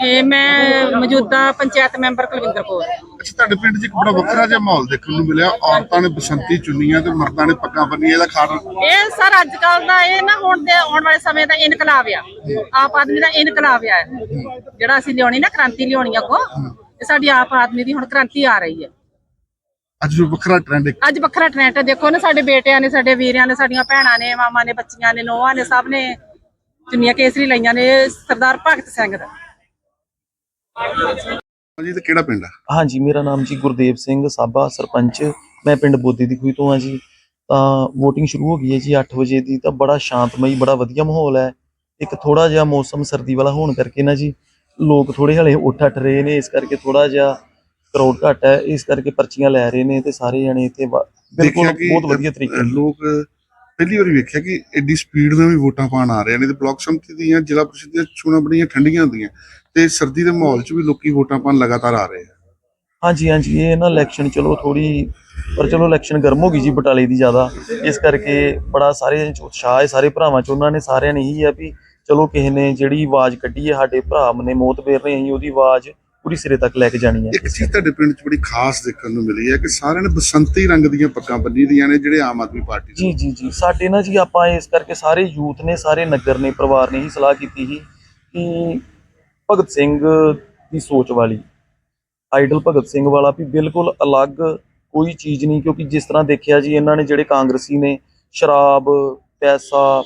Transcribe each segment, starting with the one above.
ਇਹ ਮੈਂ ਮੌਜੂਦਾ ਪੰਚਾਇਤ ਮੈਂਬਰ ਕੁਲਵਿੰਦਰ ਕੌਰ। ਅੱਛਾ ਤੁਹਾਡੇ ਪਿੰਡ 'ਚ ਇੱਕ ਬੜਾ ਵੱਖਰਾ ਜਿਹਾ ਮਾਹੌਲ ਦੇਖਣ ਨੂੰ ਮਿਲਿਆ। ਔਰਤਾਂ ਨੇ ਬਸੰਤੀ ਚੁੰਨੀਆਂ ਤੇ ਮਰਦਾਂ ਨੇ ਪੱਗਾਂ ਬੰਨੀਆਂ ਇਹਦਾ ਕਾਰਨ? ਇਹ ਸਰ ਅੱਜ ਕੱਲ ਦਾ ਇਹ ਨਾ ਹੁਣ ਦੇ ਆਉਣ ਵਾਲੇ ਸਮੇਂ ਦਾ ਇਨਕਲਾਬ ਆ। ਆਪ ਆਦਮੀ ਦਾ ਇਨਕਲਾਬ ਆ। ਜਿਹੜਾ ਅਸੀਂ ਲਿਆਉਣੀ ਨਾ ਕ੍ਰਾਂਤੀ ਲਿਆਉਣੀ ਅੱਗੋਂ ਇਹ ਸਾਡੀ ਆਪ ਆਦਮੀ ਦੀ ਹੁਣ ਕ੍ਰਾਂਤੀ ਆ ਰਹੀ ਹੈ ਅੱਜ ਵੱਖਰਾ ਟ੍ਰੈਂਡ ਅੱਜ ਵੱਖਰਾ ਟ੍ਰੈਂਡ ਹੈ ਦੇਖੋ ਨਾ ਸਾਡੇ ਬੇਟਿਆਂ ਨੇ ਸਾਡੇ ਵੀਰਿਆਂ ਨੇ ਸਾਡੀਆਂ ਭੈਣਾਂ ਨੇ ਮਾਮਾ ਨੇ ਬੱਚੀਆਂ ਨੇ ਨੋਹਾਂ ਨੇ ਸਭ ਨੇ ਚੁੰਨੀਆਂ ਕੇਸਰੀ ਲਈਆਂ ਨੇ ਸਰਦਾਰ ਭਗਤ ਸਿੰਘ ਦਾ। ਜੀ ਤੇ ਕਿਹੜਾ ਪਿੰਡ ਆ? ਹਾਂਜੀ ਮੇਰਾ ਨਾਮ ਜੀ ਗੁਰਦੇਵ ਸਿੰਘ ਸਾਬਾ ਸਰਪੰਚ। ਮੈਂ ਪਿੰਡ ਬੋਦੀ ਦੀ ਖੂਹੀ ਤੋਂ ਹਾਂ ਜੀ। ਤਾਂ VOTING ਸ਼ੁਰੂ ਹੋ ਗਈ ਹੈ ਜੀ 8 ਵਜੇ ਦੀ ਤਾਂ ਬੜਾ ਸ਼ਾਂਤਮਈ ਬੜਾ ਵਧੀਆ ਮਾਹੌਲ ਹੈ। ਇੱਕ ਥੋੜਾ ਜਿਹਾ ਮੌਸਮ ਸਰਦੀ ਵਾਲਾ ਹੋਣ ਕਰਕੇ ਨਾ ਜੀ ਲੋਕ ਥੋੜੇ ਹਲੇ ਉੱਠ ਅੱਠ ਰਹੇ ਨੇ ਇਸ ਕਰਕੇ ਥੋੜਾ ਜਿਹਾ ਕਰੋੜ ਘੱਟ ਹੈ। ਇਸ ਕਰਕੇ ਪਰਚੀਆਂ ਲੈ ਰਹੇ ਨੇ ਤੇ ਸਾਰੇ ਜਣੇ ਇੱਥੇ ਬਿਲਕੁਲ ਬਹੁਤ ਵਧੀਆ ਤਰੀਕੇ ਲੋਕ ਪਹਿਲੀ ਵਾਰੀ ਵੇਖਿਆ ਕਿ ਐਡੀ ਸਪੀਡ ਨਾਲ ਵੀ ਵੋਟਾਂ ਪਾਣ ਆ ਰਹੇ ਨੇ ਤੇ ਬਲਾਕ ਸੰਮਤੀ ਦੀਆਂ ਜ਼ਿਲ੍ਹਾ ਪ੍ਰੀਸ਼ਦ ਦੀਆਂ ਚੋਣਾਂ ਬੜੀਆਂ ਠੰਡੀਆਂ ਹੁੰਦੀਆਂ। ਤੇ ਸਰਦੀ ਦੇ ਮਾਹੌਲ 'ਚ ਵੀ ਲੋਕੀ ਵੋਟਾਂ ਪਾਣ ਲਗਾਤਾਰ ਆ ਰਹੇ ਆ। ਹਾਂਜੀ ਹਾਂਜੀ, ਇਹ ਨਾ ਇਲੈਕਸ਼ਨ ਚਲੋ ਥੋੜੀ ਪਰ ਚਲੋ ਇਲੈਕਸ਼ਨ ਗਰਮ ਹੋ ਗਈ ਜੀ ਬਟਾਲੇ ਦੀ ਜ਼ਿਆਦਾ। ਇਸ ਕਰਕੇ ਬੜਾ ਸਾਰੇ ਉਤਸ਼ਾਹ ਹੈ, ਸਾਰੇ ਭਰਾਵਾਂ ਚ। ਉਹਨਾਂ ਨੇ ਸਾਰਿਆਂ ਨੇ ਇਹੀ ਆ ਵੀ ਚਲੋ ਕਿਸੇ ਨੇ ਜਿਹੜੀ ਆਵਾਜ਼ ਕੱਢੀ ਹੈ, ਸਾਡੇ ਭਰਾ ਨੇ ਮੌਤ ਬੇਰ ਅਸੀਂ ਉਹਦੀ ਆਵਾਜ਼ ਪੂਰੀ ਸਿਰੇ ਤੱਕ ਲੈ ਕੇ ਜਾਣੀ ਹੈ। ਇੱਕ ਚੀਜ਼ ਤੁਹਾਡੇ ਪਿੰਡ 'ਚ ਬੜੀ ਖਾਸ ਦੇਖਣ ਨੂੰ ਮਿਲੀ ਹੈ ਕਿ ਸਾਰਿਆਂ ਨੇ ਬਸੰਤੀ ਰੰਗ ਦੀਆਂ ਪੱਗਾਂ ਬੰਨੀ ਦੀਆਂ ਨੇ ਜਿਹੜੇ ਆਮ ਆਦਮੀ ਪਾਰਟੀ ਦੇ ਜੀ ਜੀ ਜੀ। ਸਾਡੇ ਨਾ ਜੀ ਆਪਾਂ ਇਸ ਕਰਕੇ ਸਾਰੇ ਯੂਥ ਨੇ ਸਾਰੇ ਨਗਰ ਨੇ ਪਰਿਵਾਰ ਨੇ ਹੀ ਸਲਾਹ ਕੀਤੀ ਸੀ ਕਿ ਭਗਤ ਸਿੰਘ ਦੀ ਸੋਚ ਵਾਲੀ ਆਈਡਲ ਭਗਤ ਸਿੰਘ ਵਾਲਾ ਵੀ ਬਿਲਕੁਲ ਅਲੱਗ ਕੋਈ ਚੀਜ਼ ਨਹੀਂ ਕਿਉਂਕਿ ਜਿਸ ਤਰ੍ਹਾਂ ਦੇਖਿਆ ਜੀ ਇਹਨਾਂ ਨੇ ਜਿਹੜੇ ਕਾਂਗਰਸੀ ਨੇ ਸ਼ਰਾਬ ਪੈਸਾ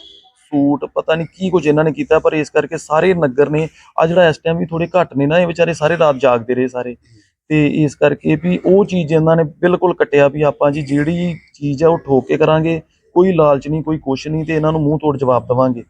ਸੂਟ ਪਤਾ ਨਹੀਂ ਕੀ ਕੁਝ ਇਹਨਾਂ ਨੇ ਕੀਤਾ, ਪਰ ਇਸ ਕਰਕੇ ਸਾਰੇ ਨਗਰ ਨੇ ਆ ਜਿਹੜਾ ਇਸ ਟਾਈਮ ਵੀ ਥੋੜੇ ਘੱਟ ਨੇ ਨਾ, ਇਹ ਵਿਚਾਰੇ ਸਾਰੇ ਰਾਤ ਜਾਗਦੇ ਰਹੇ ਸਾਰੇ। ਤੇ ਇਸ ਕਰਕੇ ਵੀ ਉਹ ਚੀਜ਼ ਇਹਨਾਂ ਨੇ ਬਿਲਕੁਲ ਕੱਟਿਆ ਵੀ ਆਪਾਂ ਜੀ ਜਿਹੜੀ ਚੀਜ਼ ਆ ਉਹ ਠੋਕ ਕੇ ਕਰਾਂਗੇ, ਕੋਈ ਲਾਲਚ ਨਹੀਂ, ਕੋਈ ਕੁਛ ਨਹੀਂ ਤੇ ਇਹਨਾਂ ਨੂੰ ਮੂੰਹ ਤੋੜ ਜਵਾਬ ਦੇਵਾਂਗੇ।